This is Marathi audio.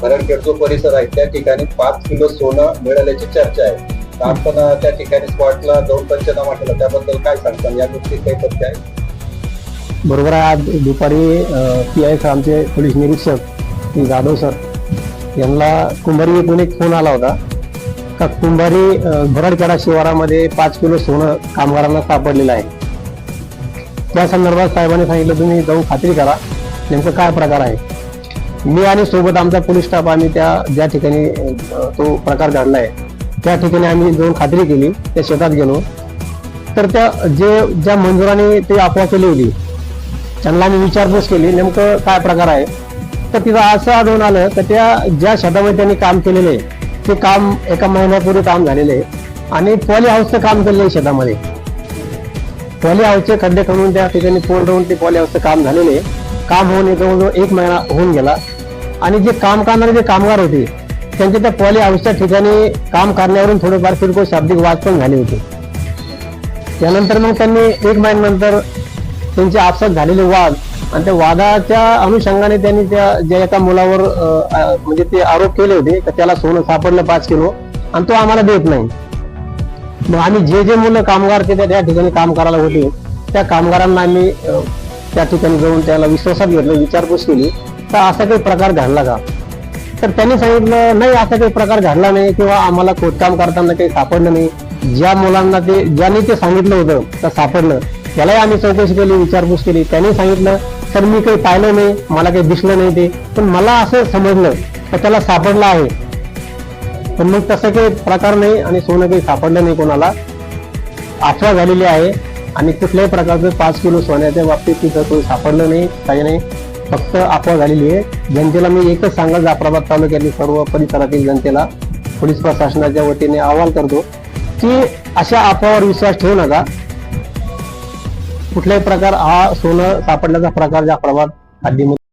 भरणखेड जो परिसर आहे. त्या ठिकाणी पाच किलो सोनं मिळाल्याची चर्चा आहे. आपण त्या ठिकाणी स्पॉटला जाऊन पंचनामा केला. त्याबद्दल काय सांगता? या गोष्टी काही तथ्य आहे? बरोबर आहे. आज दुपारी पी आय आमचे पोलीस निरीक्षक जाधव सर यांना कुंभारी येथून एक फोन आला होता. का कुंभारी भरडखेडा शिवारामध्ये पाच किलो सोनं कामगारांना सापडलेलं आहे. त्या संदर्भात साहेबांनी सांगितलं तुम्ही जाऊन खात्री करा. नेमकं काय प्रकार आहे? मी आणि सोबत आमचा पोलीस स्टाफ आम्ही त्या ज्या ठिकाणी तो प्रकार घडला आहे त्या ठिकाणी आम्ही जाऊन खात्री केली त्या शेतात गेलो. तर त्या जे ज्या मंजुराने ते अफवा केली होती त्यांना आम्ही विचारपूस केली नेमकं काय प्रकार आहे? तर तिथं असं आढळून आलं तर त्या ज्या शेतामध्ये त्यांनी काम केलेलं आहे ते काम एका महिन्यापूर्वी काम झालेलं आहे आणि पॉली हाऊसचं काम केलेलं आहे शेतामध्ये. पॉली हाऊसचे खड्डे खणून त्या ठिकाणी पोल राहून ते पॉली हाऊसचं काम झालेलं आहे. काम होऊन जवळजवळ एक महिना होऊन गेला. आणि जे काम करणारे जे कामगार होते त्यांचे त्या पॉली हाऊसच्या ठिकाणी काम करण्यावरून थोडेफार किरकोळ शाब्दिक वाद पण झाले होते. त्यानंतर मग त्यांनी एक महिन्यानंतर त्यांचे आपसात झालेले वाद आणि त्या वादाच्या अनुषंगाने त्यांनी त्या ज्या एका मुलावर अं, म्हणजे ते आरोप केले होते तर त्याला सोनं सापडलं पाच किलो आणि तो आम्हाला देत नाही. मग आम्ही जे जे मुलं कामगार ते त्या- ठिकाणी काम करायला होते त्या कामगारांना आम्ही त्या ठिकाणी जाऊन त्याला विश्वासात घेतलं विचारपूस केली. तर असा काही प्रकार घडला का? तर त्यांनी सांगितलं नाही असा काही प्रकार घडला नाही किंवा आम्हाला खोदकाम करताना काही सापडलं नाही. ज्या मुलांना ते ज्यांनी ते सांगितलं होतं तर सापडलं. त्यालाही आम्ही चौकशी केली विचारपूस केली. त्यांनी सांगितलं सर मी काही पाहिलं नाही मला काही दिसलं नाही ते. पण मला असं समजलं तर त्याला सापडलं आहे. पण मग तसं काही प्रकार नाही आणि सोनं काही सापडलं नाही कोणाला. अफवा झालेली आहे आणि कुठल्याही प्रकारचं पाच किलो सोन्याच्या बाबतीत तिथं कोणी सापडलं नाही काही नाही. फक्त अफवा झालेली आहे. जनतेला मी एकच सांगा जाफराबाद तालुक्यातील सर्व परिसरातील जनतेला पोलीस प्रशासनाच्या वतीने अहवाल करतो की अशा अफवावर विश्वास ठेवू नका. कुठल्याही प्रकार हा सोनं सापडल्याचा प्रकार जाफराबाद हद्दीमध्ये